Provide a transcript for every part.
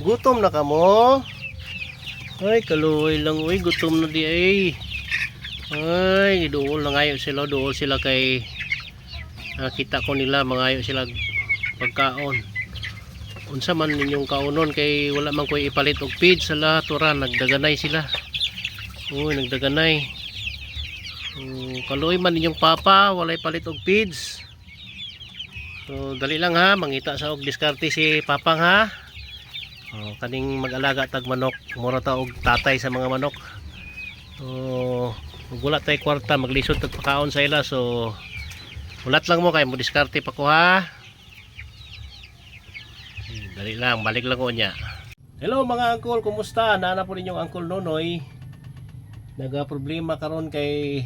Gutom na ka mo? Ay, kaluoy lang. Uy, gutom na di ay. Ay, dool na ngayon sila. Dool sila kay... Nakita ko nila, mangayo sila pagkaon. Unsa man ninyong kaunon kay wala man ko'y ipalit og feed sala tura nagdaganay sila. Uy, nagdaganay. Um, kaluoy man ninyong papa, walay palit og feeds. So, dali lang ha, mangita sa og diskarte si papang ha. Oh, kaning mag-alaga tag manok, mura ta og tatay sa mga manok. So, wala tay kwarta maglisod tag pakaon sa ila so ulat lang mo kay mo diskarte pa ko ha. Hmm, Dali lang, balik lang ko niya. Hello mga angkol, kumusta? Nana po ninyong angkol Nonoy. Naga problema karon kay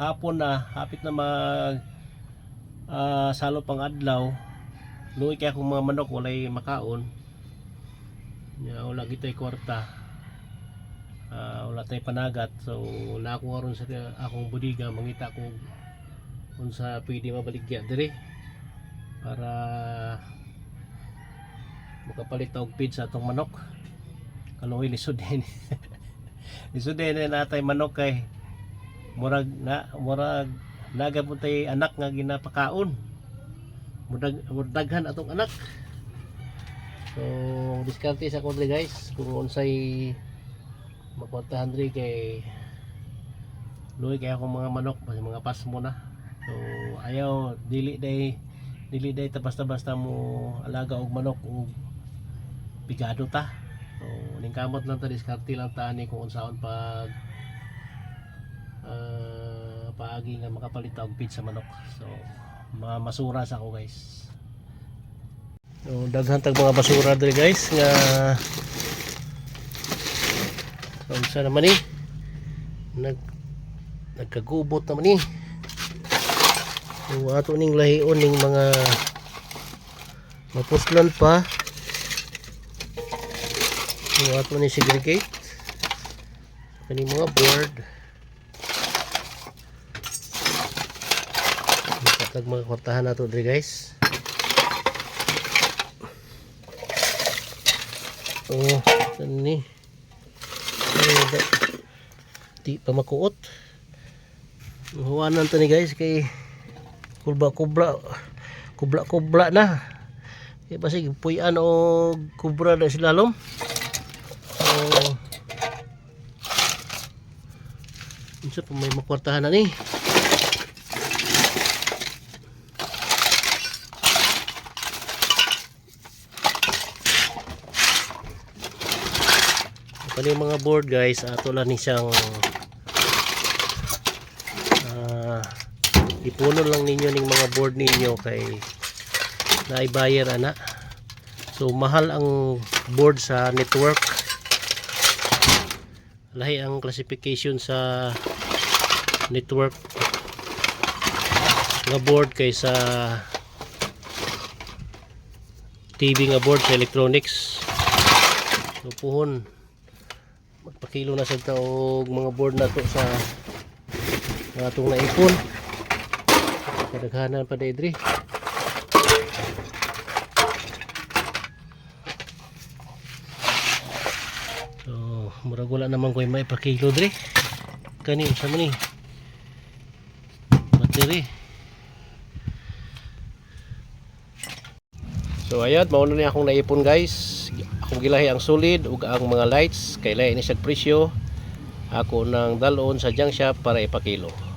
hapon na, hapit na mag ah, salo pang adlaw. Luoy kay akong mga manok walay makaon. Ya, wala gitay kwarta. Ah, wala tay panagat. So, ako aron sa akong budiga mangita ko kung sa pwede mabaligya dire para makapalit og feed sa atong manok. Kaluoy lisod din. lisod din na natay manok kay murag na murag nagabon tay anak nga ginapakaon. Murag murdaghan atong anak. So, diskarte sa kodre guys kung unsay makwartahan diri kay luoy kay akong mga manok basta mga pas mo na. So, ayaw dili day dili day ta basta-basta mo alaga og manok og bigado ta. So, ning kamot lang ta diskarte lang ta ani kung unsaon pag ah, paagi nga makapalit og feed sa manok. So, ma masura sa ako guys. So, daghan tag mga basura diri guys nga Unsa naman ni? Nag nagkagubot naman ni. So, ato ning lahion ning mga mapuslan pa. So, ato ni segregate. Kani mga board. Katag mga kwartahan nato diri guys. Ano ni? Di pa makuot. Huwanan to ni guys kay kubla kubla kubla kubla na. Kaya basig puyan o kubra na sila lom. So, pa may makwartahan na ni? Kani yung mga board guys, ato lang ni siyang ah, ipuno lang ninyo ning mga board ninyo kay naibayar ana. So mahal ang board sa network. Lahi ang classification sa network nga board kay sa TV nga board sa electronics. So puhon magpakilo na sa taog mga board na to sa mga itong naipon. Kadaghanan pa daidri so murag wala naman ko yung maipakilo dri kani sa mo ni battery so ayat mauna ni akong naipon guys akong gilahi ang solid ug ang mga lights kay lahi ni siya presyo. Ako nang dalon sa junk shop para ipakilo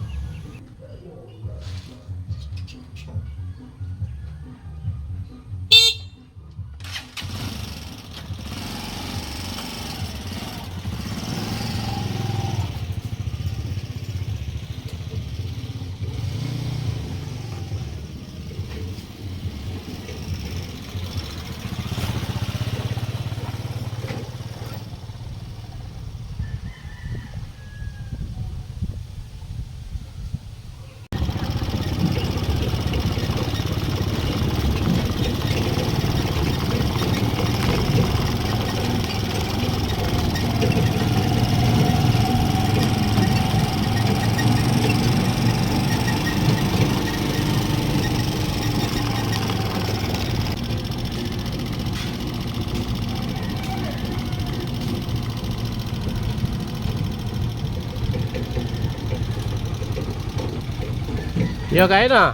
Yo, kain na.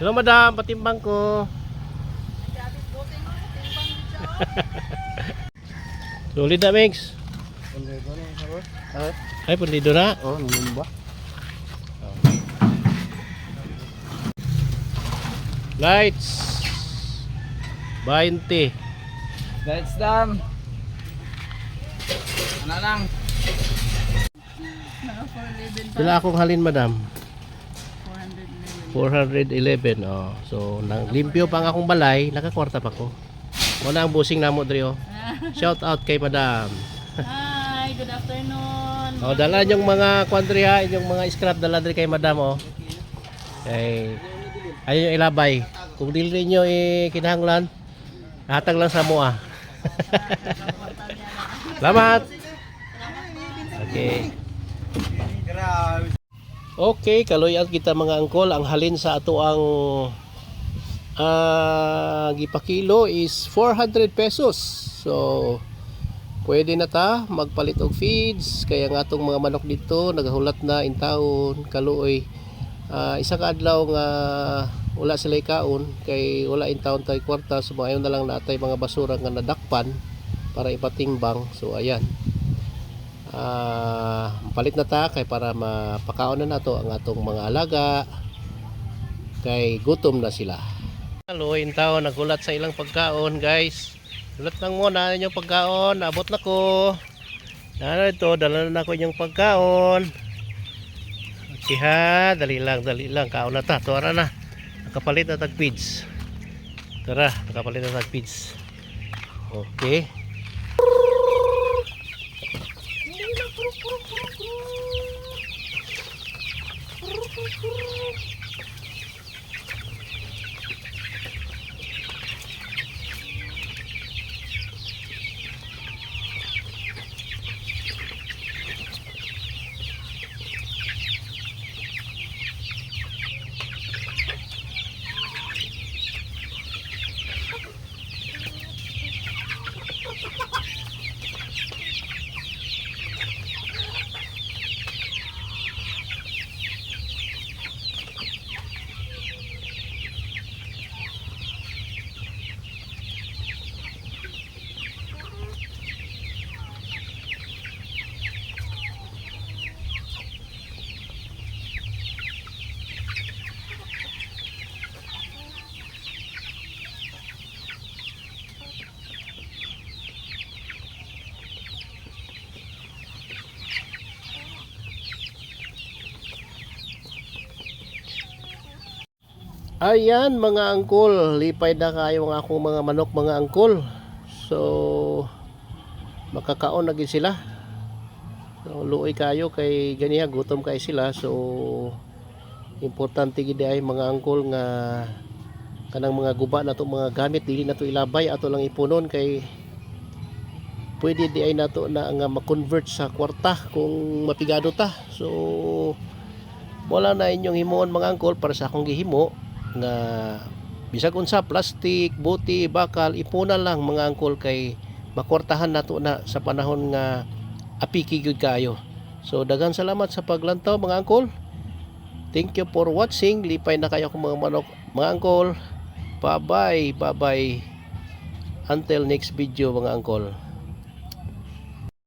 Hello, madam. Patimbang ko. Sulit na, Mix. Ay, pundido na. Oh, nunun ba? Lights. 20. Lights down. Ano lang? Pila akong halin, madam? 411. Oh. So, nang limpyo pa ang akong balay, nakakwarta pa ko. Muna ang busing namo diri oh. Shout out kay madam. Hi, good afternoon. Oh, dala yung mga kwantri ha, yung mga scrap dala diri kay madam oh. Kay ayun yung ilabay. Kung dili niyo eh, kinahanglan, hatag lang sa mo ah. Salamat. Okay. Okay, kaloyan kita mga angkol. Ang halin sa ato ang ah gipakilo is 400 pesos. So, pwede na ta magpalit og feeds. Kaya nga atong mga manok dito, nagahulat na in taon, kaluoy. Ah, isa ka adlaw nga wala sila kaon kay wala in taon tay kwarta so maayon na lang natay mga basura nga nadakpan para ipatimbang so ayan ah palit na ta kay para mapakaon na nato ang atong mga alaga kay gutom na sila. Hello, in tao nagulat sa ilang pagkaon guys. Gulat lang mo na inyong pagkaon abot na ko. Ano ito dala na ko inyong pagkaon. Okay ha dali lang dali lang kaon na ta. Tuwara na nakapalit na tag feeds tara nakapalit na tag feeds okay Ayan mga angkol, lipay na kayo ang akong mga manok mga angkol. So makakaon na sila. So, luoy kayo kay ganiha gutom kay sila. So importante gid ay mga angkol nga kanang mga guba na to mga gamit dili na to ilabay ato lang ipunon kay pwede di ay nato na nga ma-convert sa kwarta kung mapigado ta. So wala na inyong himuon mga angkol para sa akong gihimo nga bisag unsa plastic, buti, bakal ipunan lang mga angkol kay makwartahan nato na sa panahon nga apiki gyud kayo. So daghang salamat sa paglantaw mga angkol. Thank you for watching. Lipay na kayo kung mga manok mga angkol. Bye bye. Bye bye. Until next video mga angkol.